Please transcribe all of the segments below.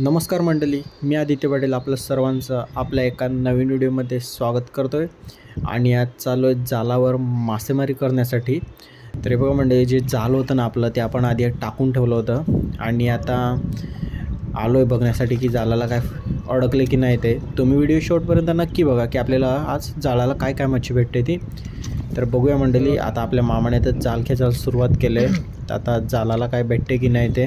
नमस्कार मंडळी मी आदित्य पाटील आपलं सर्वांचं आपल्या एका नवीन व्हिडिओमध्ये स्वागत करतो आहे आणि आज चालू आहे जालावर मासेमारी करण्यासाठी. तर बघा मंडळी जे जाल होतं ना आपलं ते आपण आधी टाकून ठेवलं होतं. आणि आता आलो आहे बघण्यासाठी की जालाला काय अडकले की नाही ते. तुम्ही व्हिडिओ शॉर्टपर्यंत नक्की बघा की आपल्याला आज जाळाला काय काय मच्छी भेटते ती. तर बघूया मंडळी आता आपल्या मामाने तर जाल खेचायला सुरुवात केलं आहे तर आता जालाला काय भेटते की नाही ते.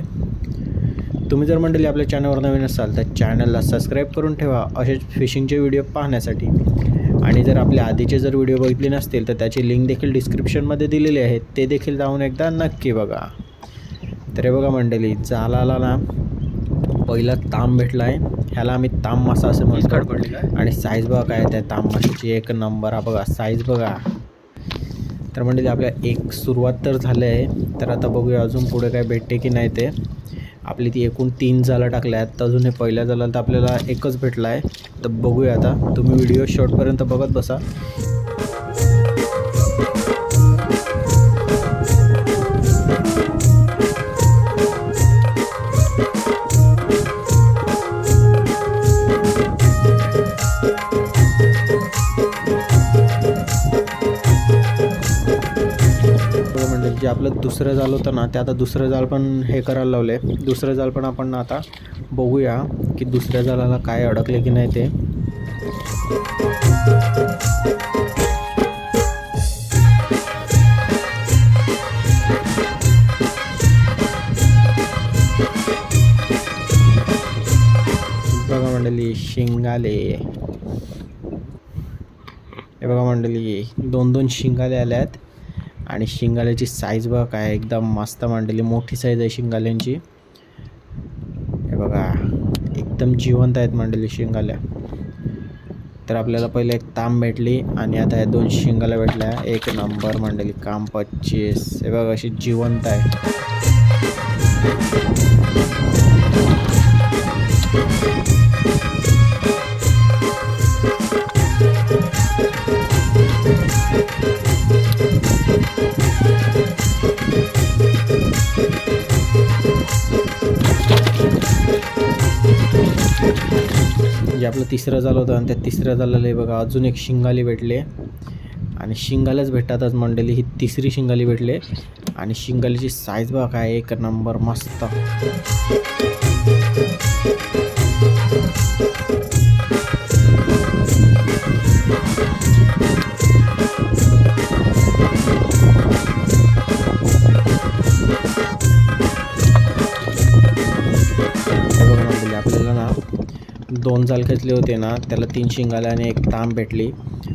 तुम्ही जर मंडळी आपल्या चॅनलवर नवीन असाल तर चॅनलला सबस्क्राईब करून ठेवा. असेच फिशिंगचे व्हिडिओ पाहण्यासाठी. आणि जर आपल्या आधीचे जर व्हिडिओ बघितले नसतील तर त्याची लिंक देखील डिस्क्रिप्शनमध्ये दिलेली आहे. ते देखील जाऊन एकदा नक्की बघा. तर हे बघा मंडळी जालाला ना पहिला तांब भेटला आहे ह्याला आम्ही तांब मासा असं म्हणतो. आणि साईज बघा काय त्या तांब माशाची एक नंबर हा बघा साईज बघा. तर मंडळी आपल्या एक सुरुवात तर झाली आहे. तर आता बघूया अजून पुढे काय भेटते की नाही ते. आपली ती एकूण तीन जालं टाकल्या आहेत तर अजून हे पहिल्या जालाला तर आपल्याला एकच भेटला आहे तर बघूया आता. तुम्ही व्हिडिओ शॉर्टपर्यंत बघत बसा. जे आपलं दुसरं जाल होतं ना ते आता दुसरं जाल पण हे करायला लावले. दुसरं जाल पण आपण आता बघूया की दुसऱ्या जालाला काय अडकले की नाही ते. बघा मंडळी शिंगाले. हे बघा मंडळी दोन दोन शिंगाले आल्या आहेत आणि शिंगाल्याची साईज बघा काय एकदम मस्त मांडली मोठी साईज आहे शिंगाल्यांची. हे बघा एकदम जिवंत आहेत मांडली शिंगाल्या. तर आपल्याला पहिले एक ताम भेटली आणि आता या दोन शिंगाल्या भेटल्या. एक नंबर मांडली काम पच्चीस. हे बघा अशी जिवंत आहे. जे आपलं तिसरं झालं होतं आणि त्या तिसऱ्या झालेलं आहे बघा अजून एक शिंगाली भेटले आणि शिंगाल्याच भेटतातच मंडळी ही तिसरी शिंगाली भेटले आणि शिंगालीची साईज बघा काय एक नंबर मस्त. दोन जाल खेचले होते ना त्याला तीन शिंगाले आणि एक तांब भेटली.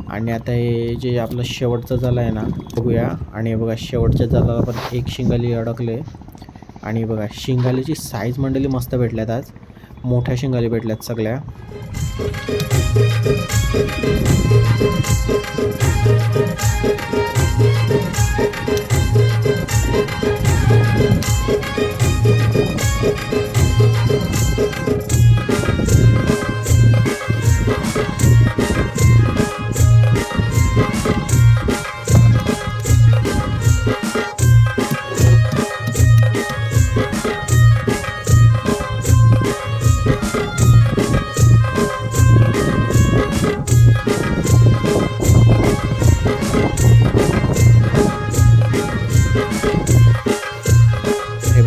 आणि आता हे जे आपलं शेवटचं जाल आहे ना बघूया. आणि बघा शेवटच्या जालाला पण एक शिंगाली अडकले. आणि बघा शिंगालीची साईज मंडळी मस्त भेटल्यात आज. मोठ्या शिंगाली भेटल्यात सगळ्या.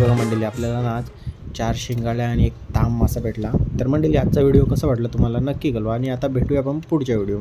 बघा मंडळी आपल्याला ना आज चार शिंगाड्या आणि एक ताम मासा भेटला. तर मंडळी आजचा व्हिडिओ कसा वाटला तुम्हाला? नक्की कळवा आणि आता भेटूया आपण पुढच्या व्हिडिओमध्ये.